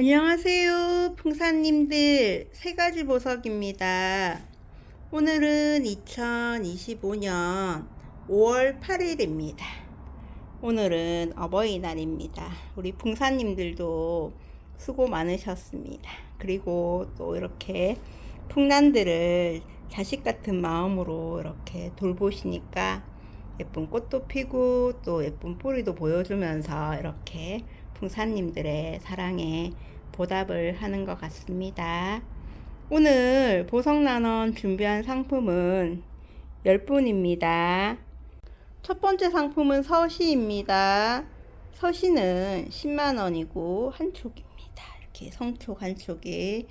안녕하세요, 풍사님들. 세 가지 보석입니다. 오늘은 2025년 5월 8일입니다. 오늘은 어버이날입니다. 우리 풍사님들도 수고 많으셨습니다. 그리고 또 이렇게 풍란들을 자식 같은 마음으로 이렇게 돌보시니까 예쁜 꽃도 피고 또 예쁜 뿌리도 보여주면서 이렇게 풍사님들의 사랑에 보답을 하는 것 같습니다. 오늘 보석나눔 준비한 상품은 10분입니다. 첫 번째 상품은 서시입니다. 서시는 10만원이고 한 촉입니다. 이렇게 성촉 한 촉에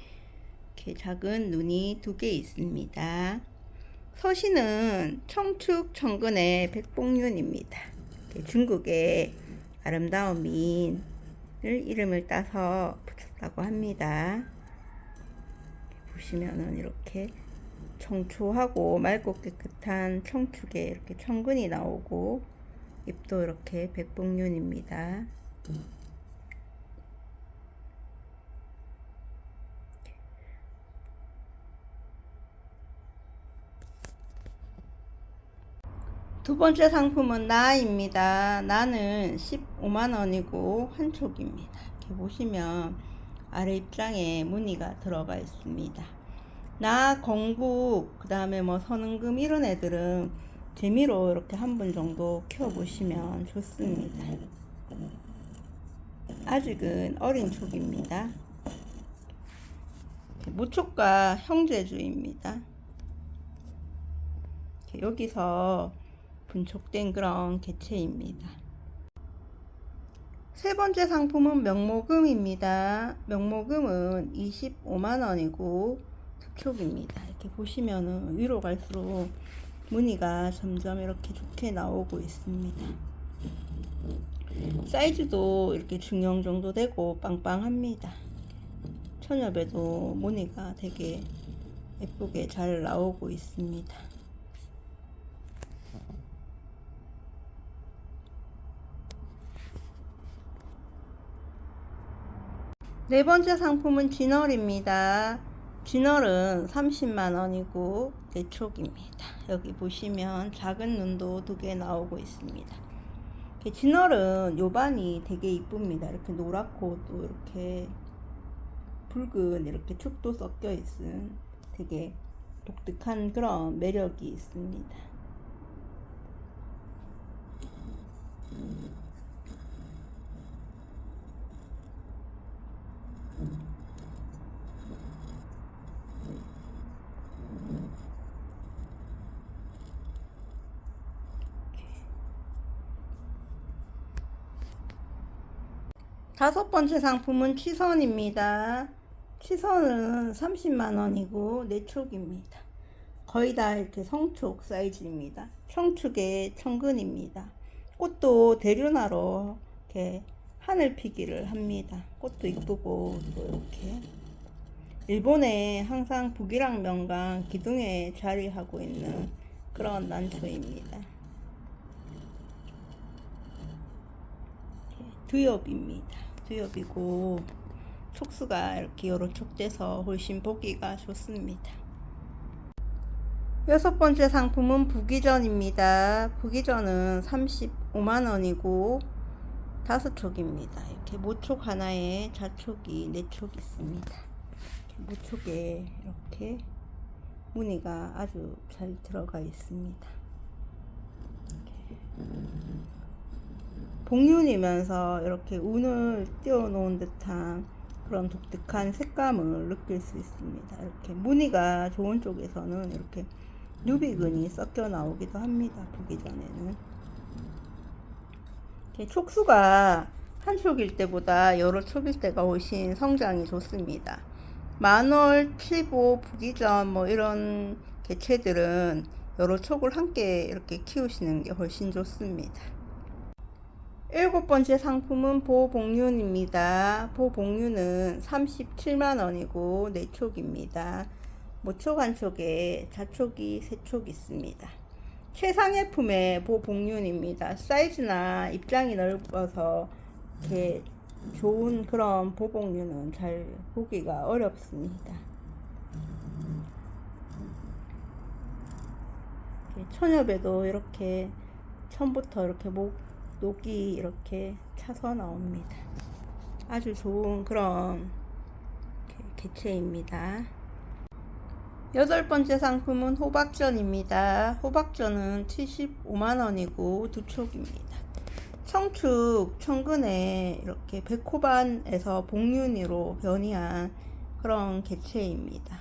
이렇게 작은 눈이 두 개 있습니다. 서시는 청축 청근의 백봉윤입니다. 중국의 아름다운 미인을 이름을 따서 붙였다고 합니다. 보시면은 이렇게 청초하고 맑고 깨끗한 청축에 이렇게 청근이 나오고 잎도 이렇게 백봉윤입니다. 두 번째 상품은 나입니다. 나는 15만원이고 한 촉입니다. 이렇게 보시면 아래 입장에 무늬가 들어가 있습니다. 나, 공국, 그 다음에 뭐 선은금 이런 애들은 재미로 이렇게 한 분 정도 키워보시면 좋습니다. 아직은 어린 촉입니다. 모촉과 형제주입니다. 여기서 분촉된 그런 개체입니다. 세 번째 상품은 명모금입니다. 명모금은 25만원이고 특촉입니다. 이렇게 보시면은 위로 갈수록 무늬가 점점 이렇게 좋게 나오고 있습니다. 사이즈도 이렇게 중형 정도 되고 빵빵합니다. 천엽에도 무늬가 되게 예쁘게 잘 나오고 있습니다. 네 번째 상품은 진얼입니다. 진얼은 30만원이고 내촉입니다. 여기 보시면 작은 눈도 두 개 나오고 있습니다. 진얼은 요반이 되게 이쁩니다. 이렇게 노랗고 또 이렇게 붉은 이렇게 축도 섞여 있은 되게 독특한 그런 매력이 있습니다. 다섯 번째 상품은 치선입니다. 치선은 30만원이고 내촉입니다. 거의 다 이렇게 성촉 사이즈입니다. 청축의 청근입니다. 꽃도 대륜화로 이렇게 하늘 피기를 합니다. 꽃도 이쁘고 또 이렇게 일본에 항상 북이랑 명강 기둥에 자리하고 있는 그런 난초입니다. 두엽입니다. 두엽이고 촉수가 이렇게 여러 촉돼서 훨씬 보기가 좋습니다. 여섯 번째 상품은 부기전입니다. 부기전은 35만원이고 다섯 촉입니다. 이렇게 모촉 하나에 자촉이 네 촉 있습니다. 모촉에 이렇게 무늬가 아주 잘 들어가 있습니다. 복륜이면서 이렇게 운을 띄워놓은 듯한 그런 독특한 색감을 느낄 수 있습니다. 이렇게 무늬가 좋은 쪽에서는 이렇게 유비근이 섞여 나오기도 합니다. 보기 전에는. 이렇게 촉수가 한 촉일 때보다 여러 촉일 때가 훨씬 성장이 좋습니다. 만월, 칠보, 부기전 뭐 이런 개체들은 여러 촉을 함께 이렇게 키우시는 게 훨씬 좋습니다. 일곱 번째 상품은 보복륜입니다. 보복륜은 37만원이고 내촉입니다. 모촉 한 촉에 자촉이 세촉 있습니다. 최상의 품의 보복륜입니다. 사이즈나 입장이 넓어서 이렇게 좋은 그런 보복류는 잘 보기가 어렵습니다. 천엽에도 이렇게 처음부터 이렇게 목, 녹이 이렇게 차서 나옵니다. 아주 좋은 그런 개- 개체입니다. 여덟 번째 상품은 호박전입니다. 호박전은 75만원이고 두 촉입니다. 청축, 청근에 이렇게 백호반에서 복륜이로 변이한 그런 개체입니다.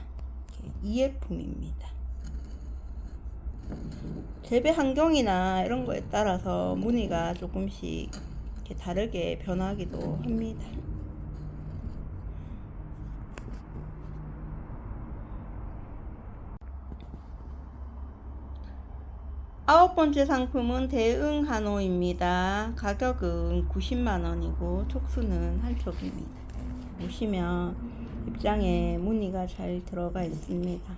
이해품입니다. 재배 환경이나 이런 거에 따라서 무늬가 조금씩 이렇게 다르게 변하기도 합니다. 아홉 번째 상품은 대응 한호입니다. 가격은 90만원이고 촉수는 한 촉입니다. 보시면 입장에 무늬가 잘 들어가 있습니다.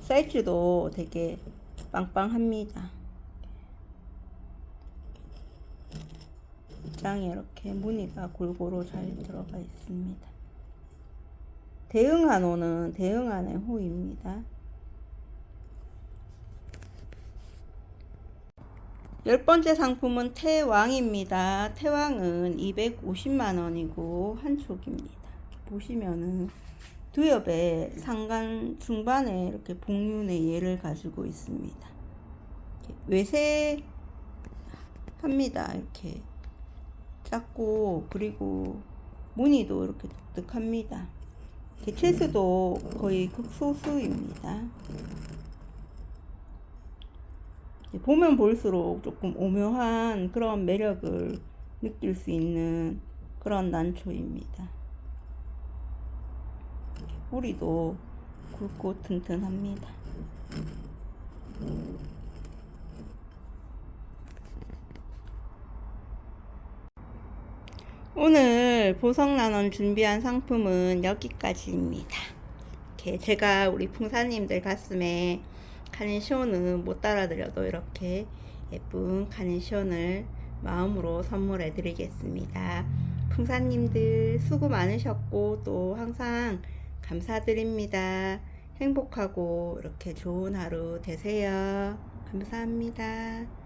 사이즈도 되게 빵빵합니다. 입장에 이렇게 무늬가 골고루 잘 들어가 있습니다. 대응 한호는 대응 안의 호입니다. 열 번째 상품은 태왕입니다. 태왕은 250만원이고 한 촉입니다. 이렇게 보시면은 두엽에 상간 중반에 이렇게 복륜의 예를 가지고 있습니다. 외세합니다. 이렇게 작고 그리고 무늬도 이렇게 독특합니다. 개체수도 거의 극소수입니다. 보면 볼수록 조금 오묘한 그런 매력을 느낄 수 있는 그런 난초입니다. 뿌리도 굵고 튼튼합니다. 오늘 보성난원 준비한 상품은 여기까지입니다. 이렇게 제가 우리 풍사님들 가슴에 카네이션은 못 따라드려도 이렇게 예쁜 카네이션을 마음으로 선물해 드리겠습니다. 풍사님들 수고 많으셨고 또 항상 감사드립니다. 행복하고 이렇게 좋은 하루 되세요. 감사합니다.